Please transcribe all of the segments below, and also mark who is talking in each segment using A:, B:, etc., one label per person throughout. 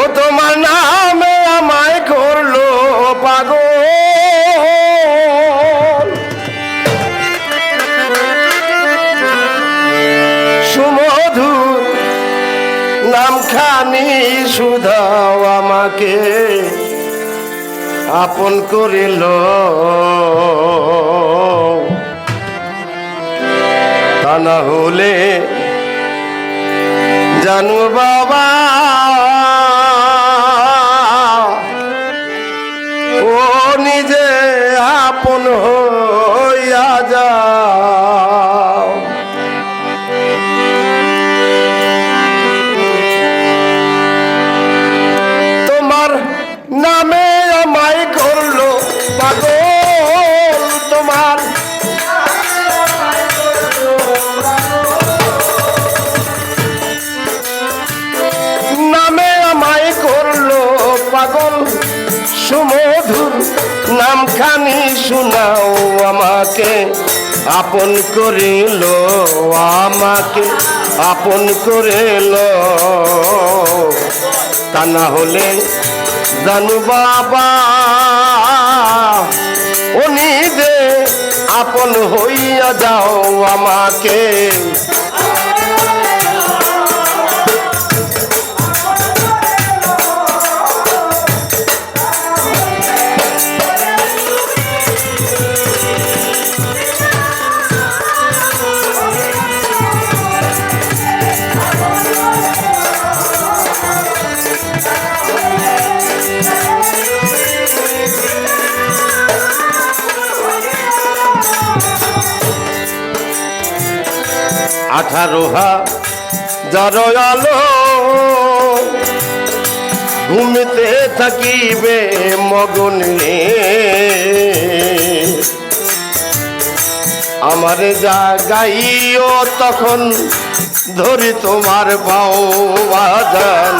A: ও তোমার নামে আমায় করল পাগল। সুমধুর নামখানি সুধাও আমাকে আপন করিল। তা না হলে জানু বাবা আপন নামখানি শোনাও আমাকে। আপন করিল আমাকে, আপন করে করিল। তা না হলে জানু বাবা উনি যে আপন হইয়া যাও আমাকে। আঠারো হা যার আলো ঘুমিতে থাকিবে মগনে আমার যা গাইও তখন ধরি তোমার পাও বাজান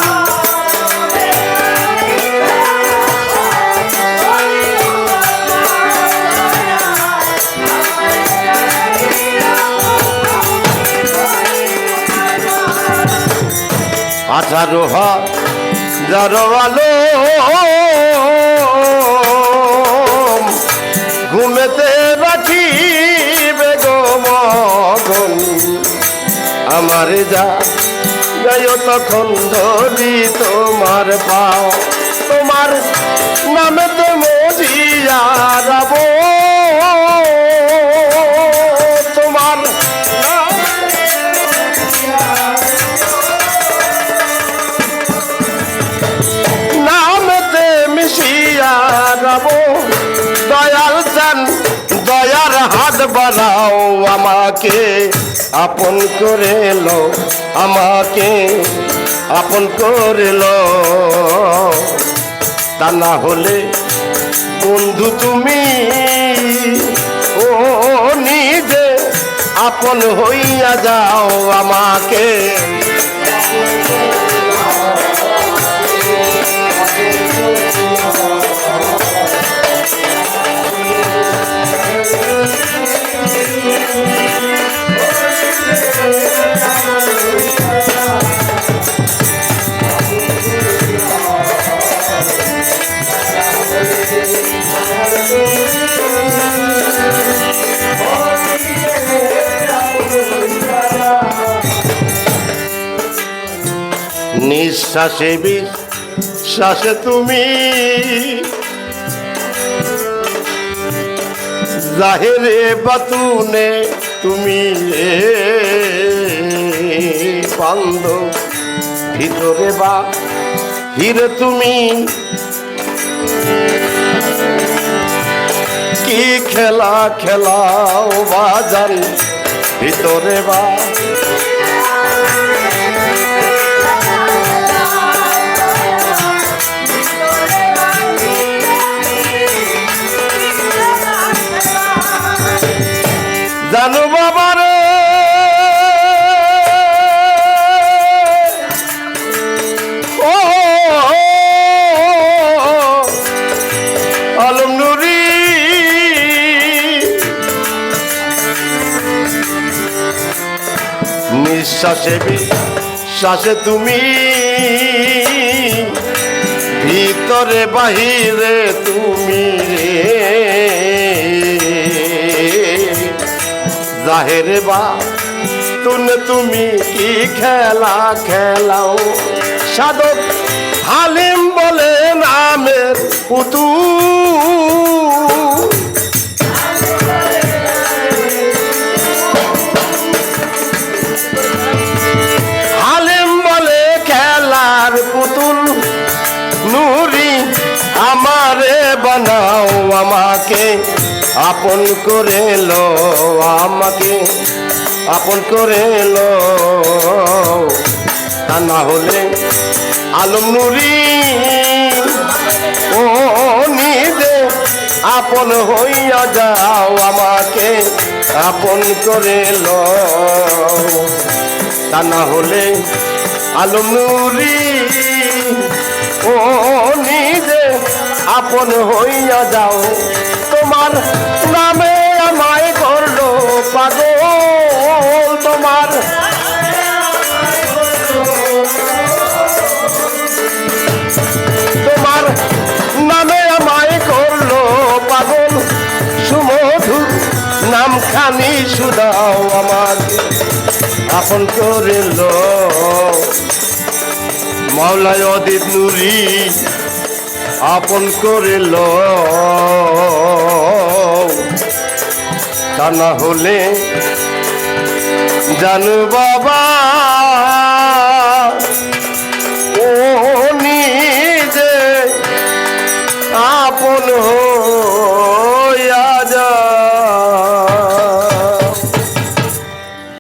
A: আঠারো হাজার আলো ঘুমেতে রাখি বেগমগন আমার যা গায় তখন ধরি তোমার পাও। তোমার নামে তো বাড়াও আমাকে, আপন করে লো আমাকে, আপন করে লো। তা না হলে বন্ধু তুমি, ও নিজে আপন হইয়া যাও আমাকে। নিঃশ্বাসে বিশ্বাসে তুমি জাহেরে বাতুনে তুমি বান্ধ ভিতরে বা হিরে তুমি। কি খেলা খেলাও বাজান ভিতরে বা নিঃশ্বাসে বিশ্বাসে তুমি। ভিতরে, বাহিরে তুমি রে। জাহেরে বা, তুনে তুমি কি খেলা খেলাও? সাধক হালিম বলে নামের পুতু আমাকে আপন করে লো আমাকে আপন করে লো তা না হলে আলম নুরি ও নিজে আপন হইয়া যাও, আমাকে আপন করে লো তা না হলে আলম নুরি ও নিজে আপন হইয়া যাও। তোমার নামে আমায় করল পাগল তোমার। তোমার নামে আমায় করল পাগল সুমধু নাম খানি সুদাও আমার আপন করে লো। মাওলায় অদিত নুরি, আপন করে লো। তা না হলে জানু বাবা